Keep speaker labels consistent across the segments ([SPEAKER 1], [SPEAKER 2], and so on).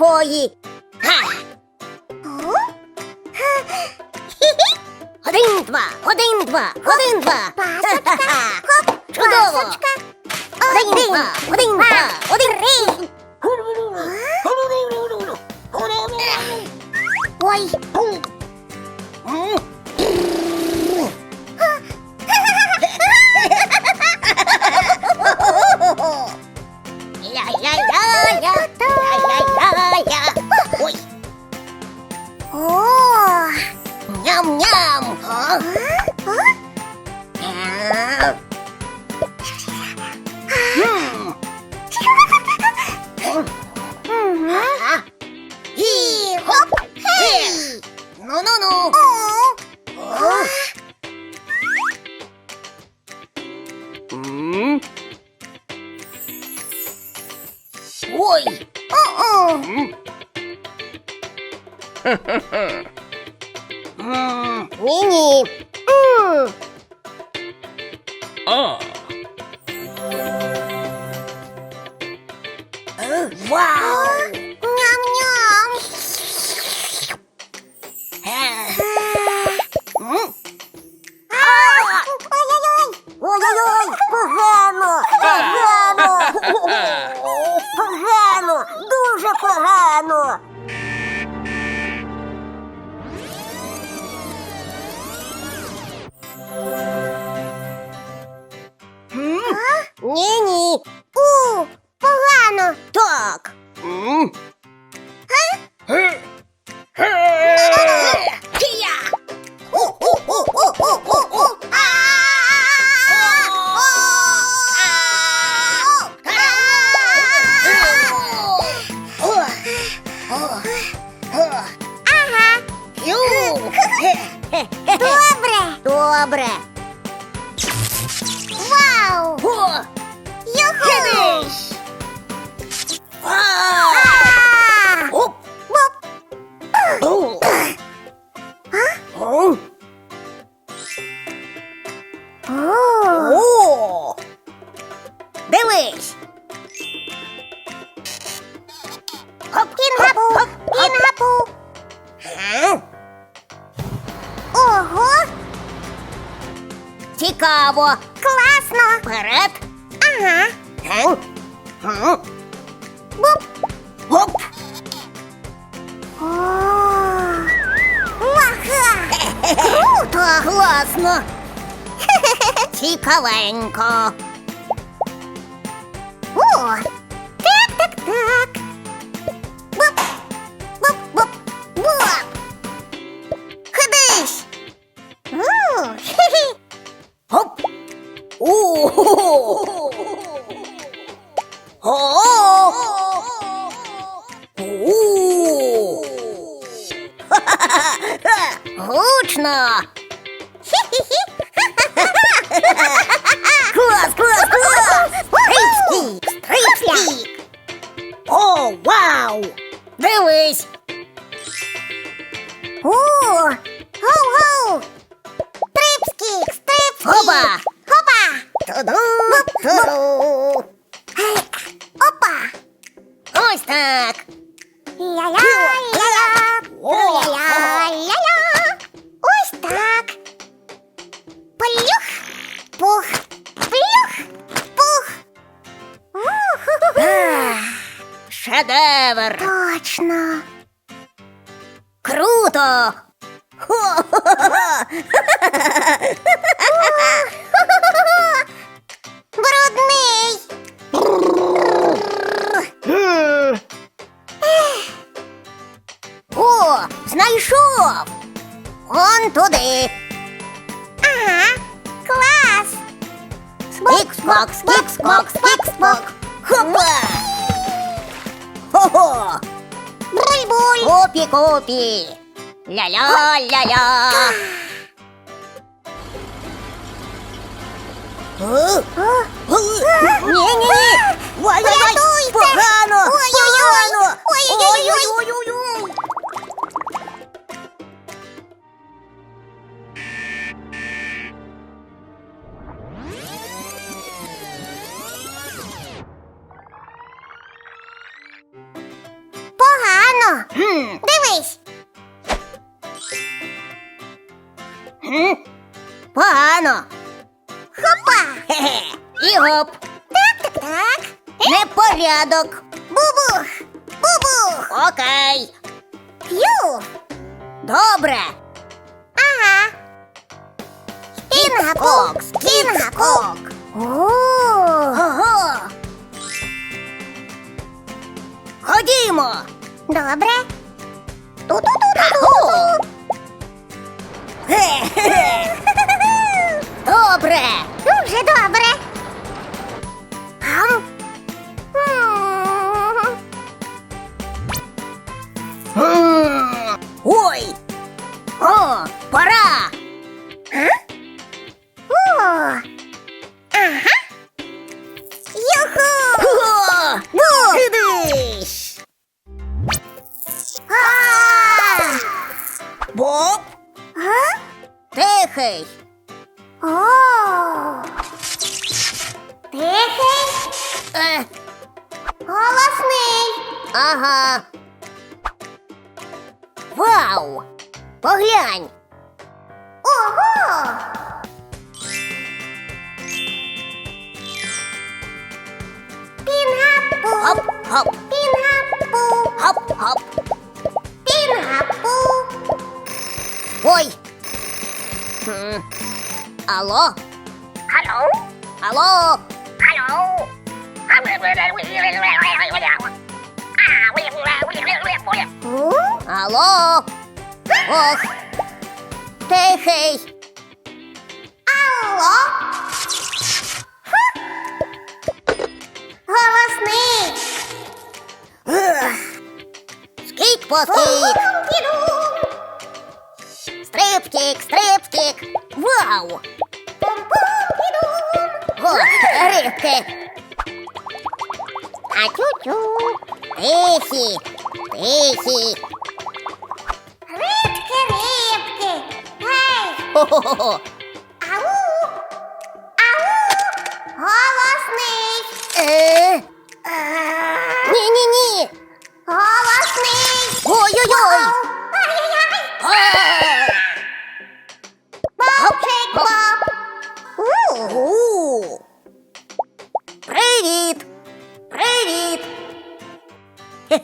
[SPEAKER 1] такої. Га!
[SPEAKER 2] О?
[SPEAKER 1] Один, два, один, два, один, два.
[SPEAKER 2] Пасочка, хоп,
[SPEAKER 1] Чудово.
[SPEAKER 2] пасочка.
[SPEAKER 1] Один, два,
[SPEAKER 2] Ой. о,
[SPEAKER 1] М. М, Ні-ні. М.
[SPEAKER 3] А,
[SPEAKER 1] Е, Вау. Погано. М? Ні-ні.
[SPEAKER 2] Добре.
[SPEAKER 1] Цікаво!
[SPEAKER 2] класно.
[SPEAKER 1] Вперед!
[SPEAKER 2] Ага.
[SPEAKER 1] Га? Га?
[SPEAKER 2] Боп.
[SPEAKER 1] Оп!
[SPEAKER 2] Маха.
[SPEAKER 1] Круто! Класно! Цікавенько! Гучно! Клас, клас, клас! Стрипстік, стрипстік! О, вау! Дивись!
[SPEAKER 2] О. Гоу-гоу. Стрипскік, стрипскік.
[SPEAKER 1] Опа!
[SPEAKER 2] Опа. Точно.
[SPEAKER 1] Круто! Хо-хо-хо!
[SPEAKER 2] Брудний.
[SPEAKER 1] О, знайшов! Он туди!
[SPEAKER 2] Ага. Клас.
[SPEAKER 1] Скік-скок, скік-скок, скік-скок! Хопа! Хо-хо!
[SPEAKER 2] Буль-буль.
[SPEAKER 1] Копі-копі! Ля-ля-ля-ля! Погано.
[SPEAKER 2] Хопа!
[SPEAKER 1] Хе-хе.
[SPEAKER 2] І
[SPEAKER 1] гоп.
[SPEAKER 2] Так, так, так.
[SPEAKER 1] Непорядок.
[SPEAKER 2] Бубух! Бубух!
[SPEAKER 1] Окей.
[SPEAKER 2] Фью!
[SPEAKER 1] Добре.
[SPEAKER 2] Ага. Кінга-кок!
[SPEAKER 1] Ого! Ходімо.
[SPEAKER 2] Добре. Ту-ту-ту-ту-ту!
[SPEAKER 1] Хе-хе. Добре.
[SPEAKER 2] Дуже добре. Ам. М.
[SPEAKER 1] Ой. О, пора. Е,
[SPEAKER 2] голосний.
[SPEAKER 1] ага. Вау. Поглянь.
[SPEAKER 2] Ого! Пінгапу,
[SPEAKER 1] Хоп-хоп,
[SPEAKER 2] пінгапу,
[SPEAKER 1] хоп-хоп.
[SPEAKER 2] пінгапу.
[SPEAKER 1] Ой. Хм. Алло?
[SPEAKER 2] Алло?
[SPEAKER 1] Алло?
[SPEAKER 2] Алло? О?
[SPEAKER 1] Алло? Ох. Тихий.
[SPEAKER 2] Алло? Ха. Голосний.
[SPEAKER 1] Ех. Скік поскік.
[SPEAKER 2] Пум-пум-піду.
[SPEAKER 1] Стриптік, стриптік. Вау.
[SPEAKER 2] Пум-пум-піду.
[SPEAKER 1] О, рибки.
[SPEAKER 2] А тю-тю.
[SPEAKER 1] Тихі. Тихі.
[SPEAKER 2] Рибки, рибки. Гей,
[SPEAKER 1] Хо-хо-хо.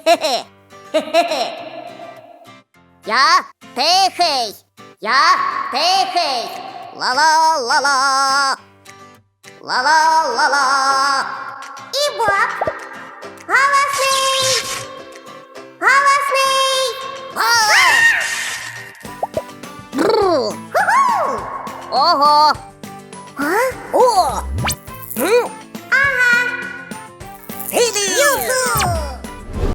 [SPEAKER 1] Я тихий. Я тихий. Ла-ла-ла-ла. Ла-ла-ла-ла.
[SPEAKER 2] І Боб. Голосний.